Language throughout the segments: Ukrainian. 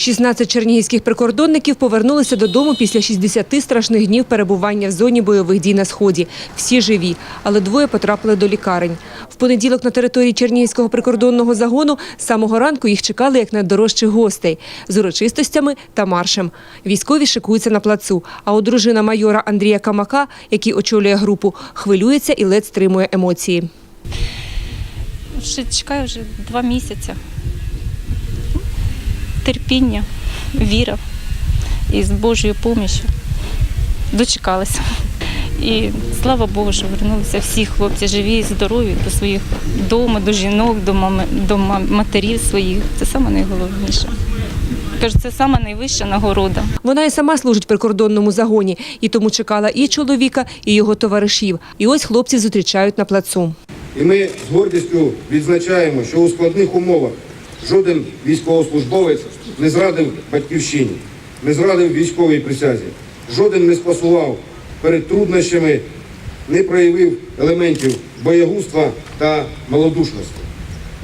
16 чернігівських прикордонників повернулися додому після 60 страшних днів перебування в зоні бойових дій на сході. Всі живі, але двоє потрапили до лікарень. В понеділок на території Чернігівського прикордонного загону з самого ранку їх чекали як найдорожчих гостей з урочистостями та маршем. Військові шикуються на плацу. А от дружина майора Андрія Камака, який очолює групу, хвилюється і ледь стримує емоції. Вже чекаю вже два місяці. Терпіння, віра і з Божою допомогою дочекалися. І слава Богу, що вернулися всі хлопці живі і здорові до своїх дому, до жінок, до, мами, до матерів своїх. Це саме найголовніше. Кажу, це саме найвища нагорода. Вона і сама служить в прикордонному загоні, і тому чекала і чоловіка, і його товаришів. І ось хлопці зустрічають на плацу. І ми з гордістю відзначаємо, що у складних умовах жоден військовослужбовець не зрадив батьківщині, не зрадив військовій присязі, жоден не спасував перед труднощами, не проявив елементів боягузтва та малодушності.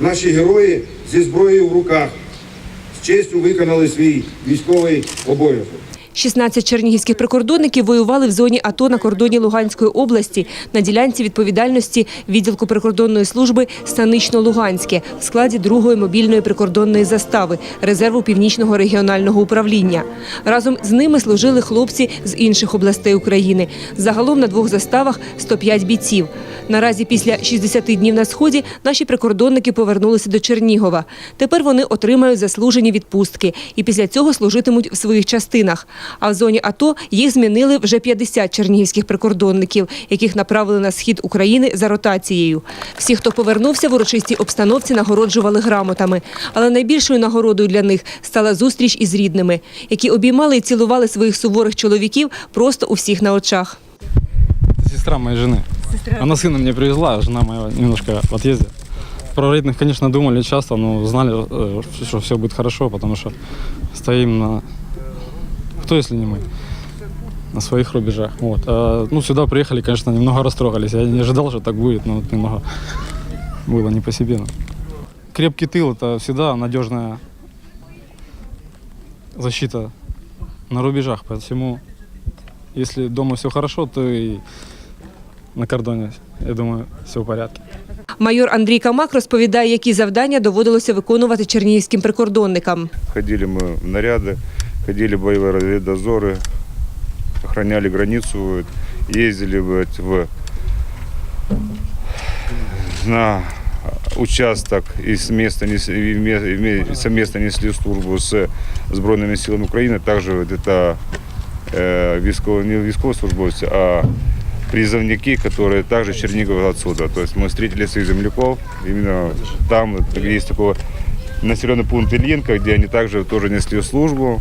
Наші герої зі зброєю в руках з честю виконали свій військовий обов'язок. 16 чернігівських прикордонників воювали в зоні АТО на кордоні Луганської області на ділянці відповідальності відділку прикордонної служби Станично-Луганське в складі другої мобільної прикордонної застави резерву північного регіонального управління. Разом з ними служили хлопці з інших областей України. Загалом на двох заставах 105 бійців. Наразі після 60 днів на сході наші прикордонники повернулися до Чернігова. Тепер вони отримають заслужені відпустки і після цього служитимуть в своїх частинах. А в зоні АТО їх змінили вже 50 чернігівських прикордонників, яких направили на схід України за ротацією. Всі, хто повернувся в урочистій обстановці, нагороджували грамотами. Але найбільшою нагородою для них стала зустріч із рідними, які обіймали і цілували своїх суворих чоловіків просто у всіх на очах. Это сестра моей жены. Она сына мне привезла, а жена моя немножко в отъезде. Про родных, конечно, думали часто, но знали, э, что все будет хорошо, потому что стоим на... Кто, если не мы? На своих рубежах. Вот. А, ну, сюда приехали, конечно, немного растрогались. Я не ожидал, что так будет, но вот немного было не по себе. но. Крепкий тыл – это всегда надежная защита на рубежах, посему если дома все хорошо, то и на кордоне, я думаю, все в порядке. Майор Андрій Камак розповідає, які завдання доводилося виконувати чернігівським прикордонникам. Ходили мы в наряды, Ходили боевые разведдозоры, охраняли границу, ездили вот, в, на участок и с места нес- и вме- и вме- совместно несли службу с Збройными силами Украины. Также вот это э, військово, не військовослужбовцы, а призывники, которые также Чернигов отсюда. То есть мы встретили своих земляков именно там, где есть такой населенный пункт Ильинка, где они также тоже несли службу.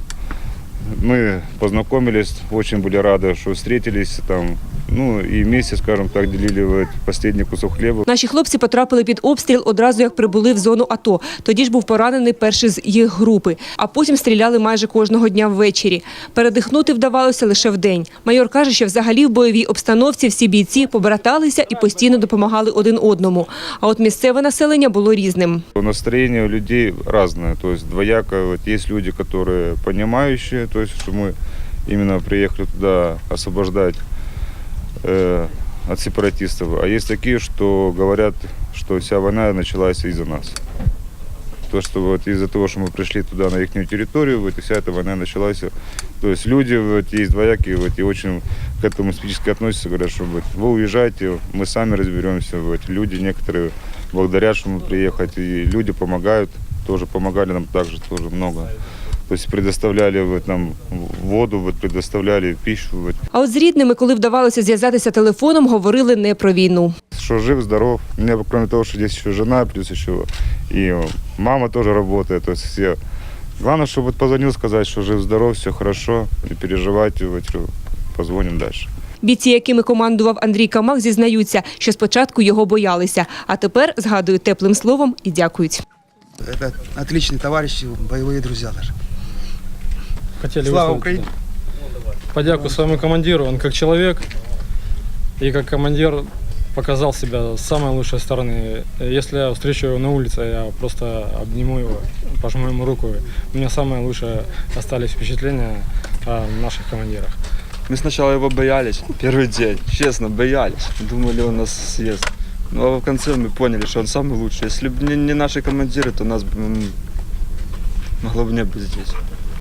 Мы познакомились, очень были рады, что встретились там. Ну и вместе, скажем так, делили вот последний кусок хлеба. Наші хлопці потрапили під обстріл одразу, як прибули в зону АТО. Тоді ж був поранений перший з їх групи, а потім стріляли майже кожного дня ввечері. Передихнути вдавалося лише вдень. Майор каже, що взагалі в бойовій обстановці всі бійці побраталися і постійно допомагали один одному. А от місцеве населення було різним. Настроение у людей разное, то есть двояко. Есть люди, которые понимающие, то есть что мы именно приехали туда освобождать э, от сепаратистов, а есть такие, что говорят, что вся война началась из-за нас. То, что вот из-за того, что мы пришли туда на их территорию, вот и вся эта война началась. То есть люди вот есть двоякие, вот и очень к этому специфически относятся, говорят, что вот, вы уезжаете, мы сами разберемся. Вот, люди некоторые благодарят, что мы приехать, и люди помогают, тоже помогали нам также тоже много. То есть предоставляли вот, нам воду, вот, предоставляли пищу. Вот. А от з рідними, коли вдавалося зв'язатися телефоном, говорили не про війну. Что жив, здоров. У меня, кроме того, что здесь еще жена, плюс еще и мама тоже работает. То есть все. Главное, чтобы вот позвонил сказать, что жив, здоров, все хорошо, не переживайте, вот, позвоним дальше. Бійці, якими командував Андрій Камак, зізнаються, що спочатку його боялися, а тепер згадують теплим словом і дякують. Это отличные товарищи, боевые друзья даже. Хотели Слава Украине! подяку своему командиру. Он как человек и как командир показал себя с самой лучшей стороны. Если я встречу его на улице, я просто обниму его, пожму ему руку. У меня самые лучшие остались впечатления о наших командирах. Мы сначала его боялись, первый день, честно, боялись. Думали, он нас съест. Ну а в конце мы поняли, что он самый лучший. Если бы не, не наши командиры, то нас бы могло бы не быть здесь.